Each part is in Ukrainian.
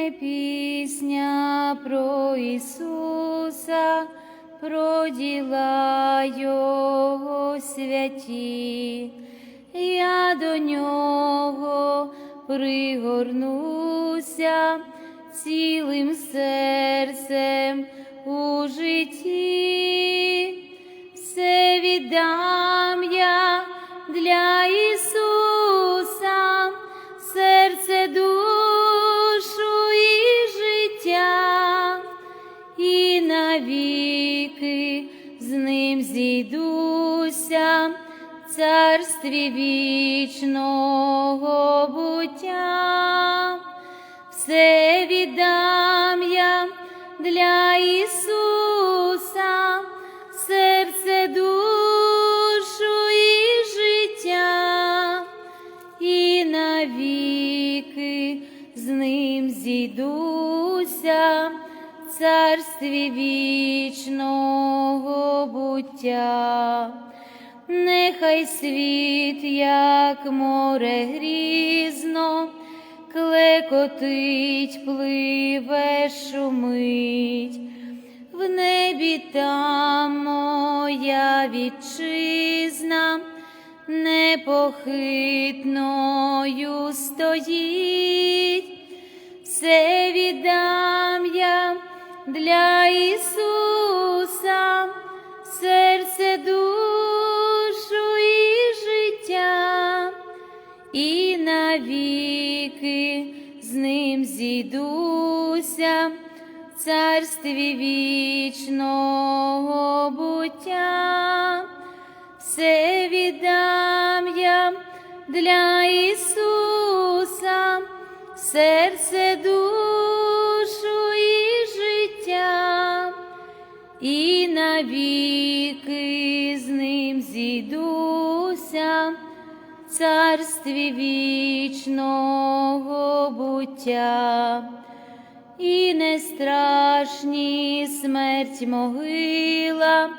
не пісня про Ісуса, про діла Його святі, я до нього пригорнуся цілим серцем у житті, все віддам я для Ісуса, з ним зійдуся в царстві вічного буття. Все віддам я для Ісуса, серце, душу і життя, і навіки з ним зійдуся царстві вічного буття. Нехай світ, як море грізно, клекотить, пливе, шумить, в небі там моя вітчизна, непохитною стоїть, все віддам я для Ісуса, серце, душу і життя, і навіки з ним зійдуся в царстві вічного буття. Все віддам я для Ісуса, серце, душу навіки з ним зійдуся в царстві вічного буття. І не страшні смерть могила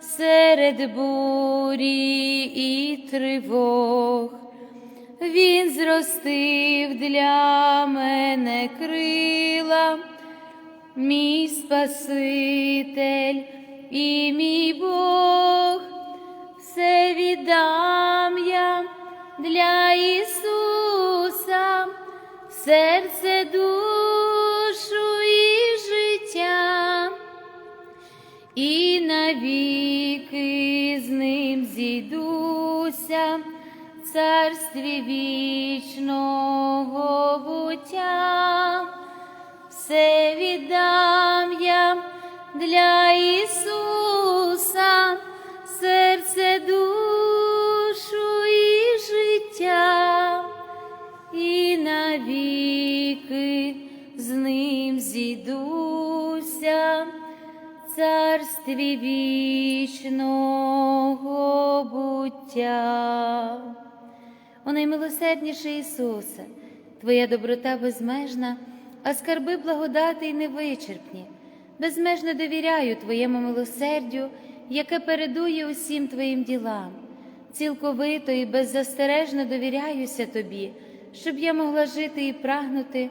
серед бурі і тривог. Він зростив для мене крила, мій Спаситель і мій Бог, все віддам я для Ісуса, серце, душу і життя, і навіки з ним зійдуся в царстві вічного буття. Все віддам я для Ісуса, зійдуся в царстві вічного буття. О наймилосердніший Ісусе, Твоя доброта безмежна, а скарби благодати й невичерпні. Безмежно довіряю Твоєму милосердю, яке передує усім Твоїм ділам. Цілковито і беззастережно довіряюся Тобі, щоб я могла жити і прагнути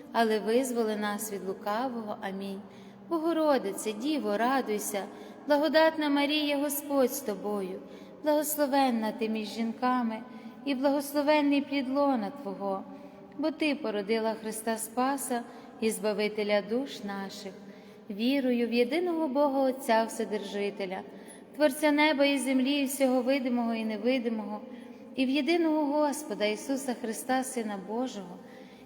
але визволи нас від лукавого. Амінь. Богородице, Діво, радуйся, благодатна Марія, Господь з тобою, благословенна ти між жінками, і благословенний плід лона Твого, бо Ти породила Христа Спаса і Збавителя душ наших, вірую в єдиного Бога Отця Вседержителя, Творця неба і землі, і всього видимого і невидимого, і в єдиного Господа Ісуса Христа, Сина Божого,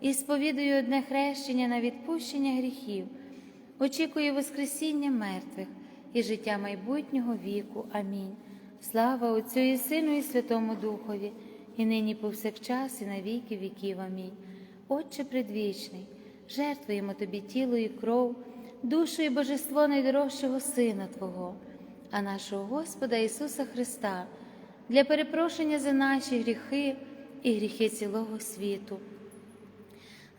і сповідую одне хрещення на відпущення гріхів, очікую Воскресіння мертвих і життя майбутнього віку. Амінь. Слава Отцю і Сину, і Святому Духові, і нині повсякчас, і на віки віків. Амінь. Отче предвічний, жертвуємо Тобі тіло і кров, душу і божество найдорожчого Сина Твого, а нашого Господа Ісуса Христа, для перепрошення за наші гріхи і гріхи цілого світу.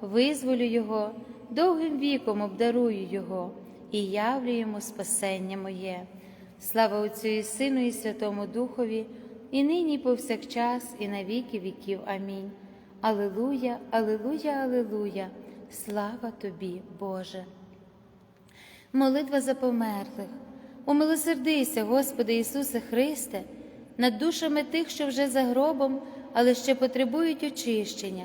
визволю Його, довгим віком обдарую Його і явлю йому спасення моє. Слава Отцю і Сину, і Святому Духові, і нині, і повсякчас, і на віки віків. Амінь. Алилуя, алилуя, алилуя, слава тобі, Боже. Молитва за померлих. Умилосердися, Господи Ісусе Христе, над душами тих, що вже за гробом, але ще потребують очищення,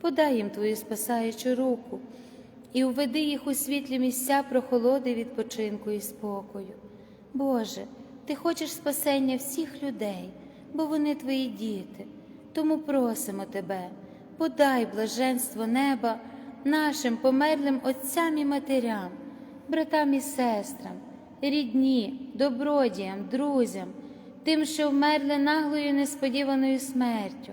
Подай їм Твою спасаючу руку і уведи їх у світлі місця прохолоди, відпочинку і спокою. Боже, Ти хочеш спасення всіх людей, бо вони Твої діти. Тому просимо Тебе, подай блаженство неба нашим померлим отцям і матерям, братам і сестрам, рідні, добродіям, друзям, тим, що вмерли наглою несподіваною смертю,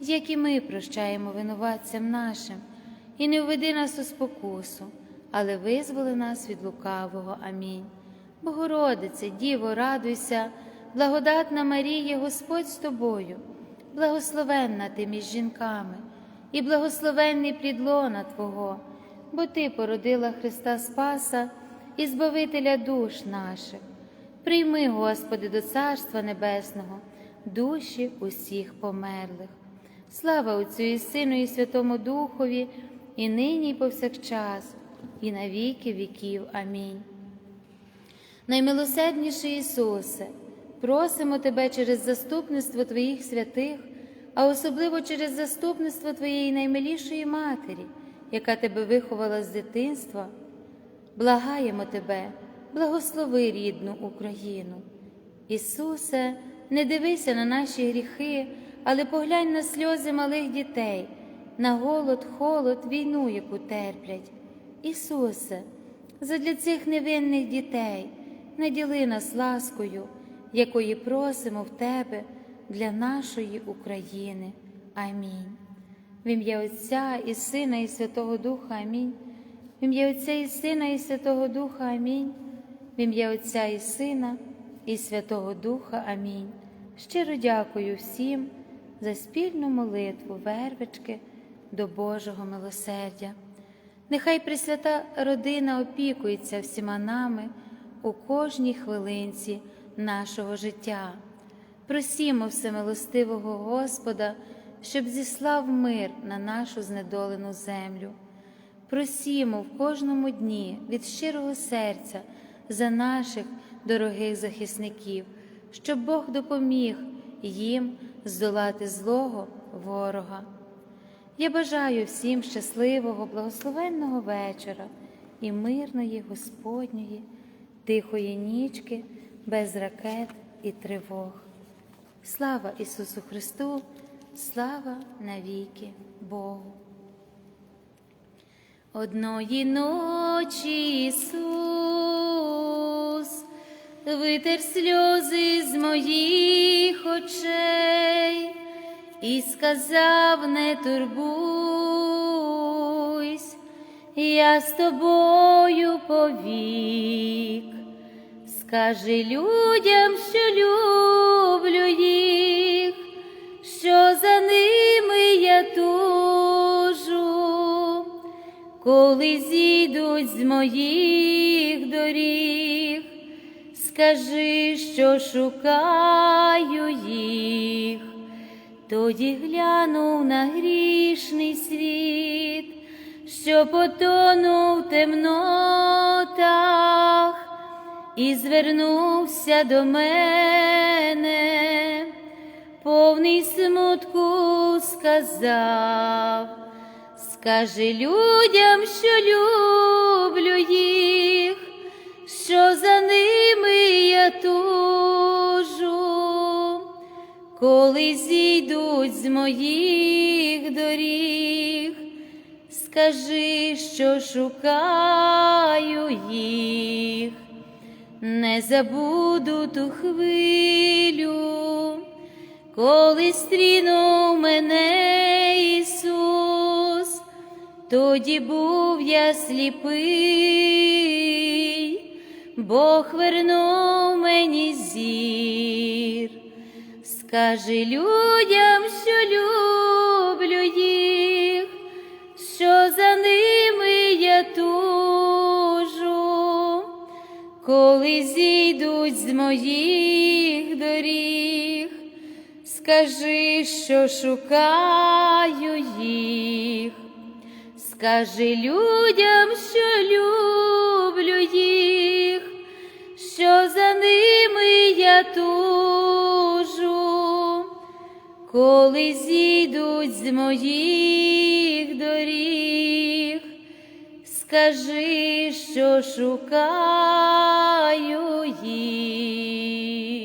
як і ми прощаємо винуватцям нашим, і не введи нас у спокусу, але визволи нас від лукавого. Амінь. Богородице, Діво, радуйся, благодатна Марія, Господь з тобою, благословенна ти між жінками, і благословенний плід лона Твого, бо Ти породила Христа Спаса і Збавителя душ наших. Прийми, Господи, до Царства Небесного, душі усіх померлих. Слава Отцю і Сину, і Святому Духові, і нині, і повсякчас, і на віки віків. Амінь. Наймилосердніший Ісусе, просимо Тебе через заступництво Твоїх святих, а особливо через заступництво Твоєї наймилішої Матері, яка Тебе виховала з дитинства, благаємо Тебе, благослови рідну Україну. Ісусе, не дивися на наші гріхи, але поглянь на сльози малих дітей, на голод, холод, війну, яку терплять. Ісусе, задля цих невинних дітей наділи нас ласкою, якої просимо в Тебе для нашої України. Амінь. В ім'я Отця і Сина, і Святого Духа Амінь. В ім'я Отця і Сина, і Святого Духа Амінь. В ім'я Отця і Сина, і Святого Духа Амінь. Щиро дякую всім за спільну молитву, вервички до Божого милосердя. Нехай Пресвята родина опікується всіма нами у кожній хвилинці нашого життя. Просімо всемилостивого Господа, щоб зіслав мир на нашу знедолену землю. Просімо в кожному дні від щирого серця за наших дорогих захисників, щоб Бог допоміг їм здолати злого ворога. Я бажаю всім щасливого, благословенного вечора і мирної Господньої, тихої нічки, без ракет і тривог. Слава Ісусу Христу, слава навіки Богу. Одної ночі Ісус витер сльози з моїх очей і сказав, не турбуйсь, я з тобою повік, скажи людям, що люблю їх, що за ними я тужу, коли зійдуть з моїх доріг, скажи, що шукаю їх. Тоді глянув на грішний світ, що потонув в темнотах, і звернувся до мене, повний смутку сказав, скажи людям, що люблю їх, що за ними тужу, коли зійдуть з моїх доріг, скажи, що шукаю їх, не забуду ту хвилю, коли стрінув мене Ісус, тоді був я сліпий, Бог вернув мені зір. Скажи людям, що люблю їх, що за ними я тужу, коли зійдуть з моїх доріг, скажи, що шукаю їх, скажи людям, що люблю їх, що за ними я тужу, коли зійдуть з моїх доріг, скажи, що шукаю їх.